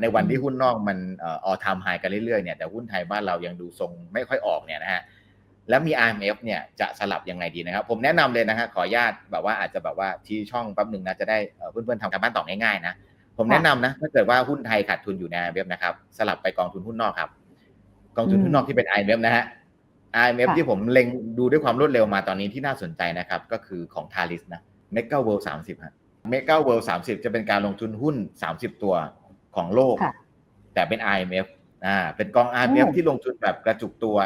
ในวันที่หุ้นนอกมันเอ่อ all time high กันเรื่อยๆเนี่ยแต่หุ้นไทยบ้านเรายังดูทรงไม่ค่อยออกเนี่ยนะฮะแล้วมี IMF เนี่ยจะสลับยังไงดีนะครับ ผมแนะนำเลยนะฮะขออนุญาตแบบว่าอาจจะแบบว่าที่ช่องแป๊บหนึ่งนะจะได้เอ่อเพื่อนๆทำการบ้านต่อง่ายๆนะผมแนะนำนะถ้าเกิดว่าหุ้นไทยขาดทุนอยู่ใน IMF นะครับสลับไปกองทุนหุ้นนอกครับ กองทุนหุ้นนอกที่เป็น IMF นะฮะ IMF ค่ะที่ผมเล็งดูด้วยความรวดเร็วมาตอนนี้ที่น่าสนใจนะครับก็คือของทาริสนะ Mega World 30ฮะ Mega World 30จะเป็นการลงทุนหุ้น 30 ตัว ของโลกค่ะแต่เป็น IMF อ่าเป็นกอง IMF โอ้ที่ลงทุนแบบกระจุกตัว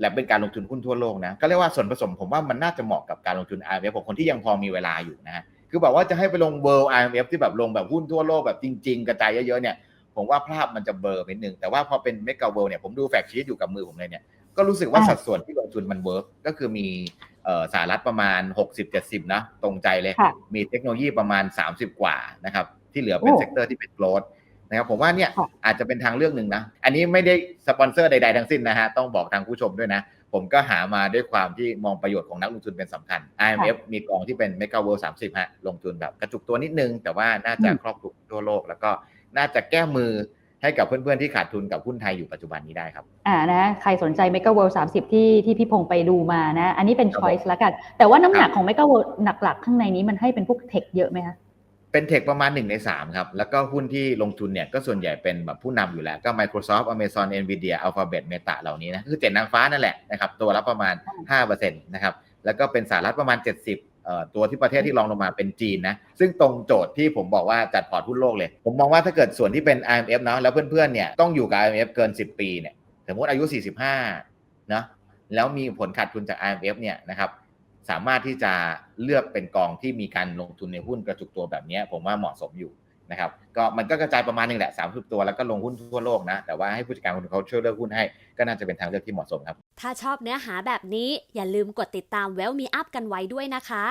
และเป็นการลงทุนหุ้นทั่วโลกนะก็เรียกว่าส่วนผสมผมว่ามันน่าจะเหมาะกับการลงทุน IMF ของคนที่ยังพอมีเวลาอยู่นะฮะคือแบบว่าจะให้ไปลง World IMF ที่แบบลงแบบหุ้นทั่วโลกแบบจริง ๆ กระจายเยอะๆเนี่ยผมว่าภาพมันจะเบลอไปนิดนึงแต่ว่าพอเป็น Mega World เนี่ยผมดูแฟกชีตอยู่กับมือผมเลยเนี่ยก็รู้สึกว่าอ่าสัดส่วนที่ลงทุนมันเวิร์กก็คือมีเอ่อสหรัฐประมาณ 60-70 นะ ตรงใจเลยค่ะมีเทคโนโลยีประมาณ 30 กว่านะครับ ที่เหลือเป็นโอ้เซกเตอร์ที่เป็นโกลด นะครับผมว่าเนี่ยค่ะอาจจะเป็นทางเลือกหนึ่งนะ อันนี้ไม่ได้สปอนเซอร์ใดๆทั้งสิ้นนะฮะต้องบอกทางผู้ชมด้วยนะ ผมก็หามาด้วยความที่มองประโยชน์ของนักลงทุนเป็นสำคัญ IMF มีกองที่เป็น Mega World 30ฮะลงทุนแบบกระจุกตัวนิดนึง แต่ว่าน่าจะอืมครอบคลุมทั่วโลก แล้วก็น่าจะแก้มือให้กับเพื่อนๆที่ขาดทุนกับหุ้นไทยอยู่ปัจจุบันนี้ได้ครับ อ่านะใครสนใจ Mega World 30 ที่ที่พี่พงษ์ไปดูมานะ อันนี้เป็นครับ choice ละกัน แต่ว่าน้ำหนักของ Mega World หลักๆ ข้างในนี้มันให้เป็นพวกเทคเยอะไหมคะ เป็นเทคประมาณ 1 ใน 3 ครับ แล้วก็หุ้นที่ลงทุนเนี่ย ก็ส่วนใหญ่เป็นแบบผู้นำอยู่แล้ว ก็ Microsoft Amazon Nvidia Alphabet Meta เหล่านี้นะ คือเจ็ดนางฟ้านั่นแหละนะครับ ตัวละประมาณ 5%นะครับ แล้วก็เป็นสหรัฐประมาณ 70เอ่อตัวที่ประเทศที่รองลงมาเป็นจีนนะ ซึ่งตรงโจทย์ที่ผมบอกว่าจัดพอร์ตหุ้นโลกเลย ผมมองว่าถ้าเกิดส่วนที่เป็น IMF เนาะ แล้วเพื่อนๆ เนี่ยต้องอยู่กับ IMF เกิน 10 ปีเนี่ย สมมติอายุ 45นาะ แล้วมีผลขาดทุนจาก IMF เนี่ยนะครับ สามารถที่จะเลือกเป็นกองที่มีการลงทุนในหุ้นกระจุกตัวแบบนี้ผมว่าเหมาะสมอยู่นะครับก็มันก็กระจายประมาณนึงแหละ 30 ตัวแล้วก็ลงหุ้นทั่วโลกนะ แต่ว่าให้ผู้จัดการคนเขาช่วยเลือกหุ้นให้ ก็น่าจะเป็นทางเลือกที่เหมาะสมครับ ถ้าชอบเนื้อหาแบบนี้อย่าลืมกดติดตามเวลมีอัพกันไว้ด้วยนะคะ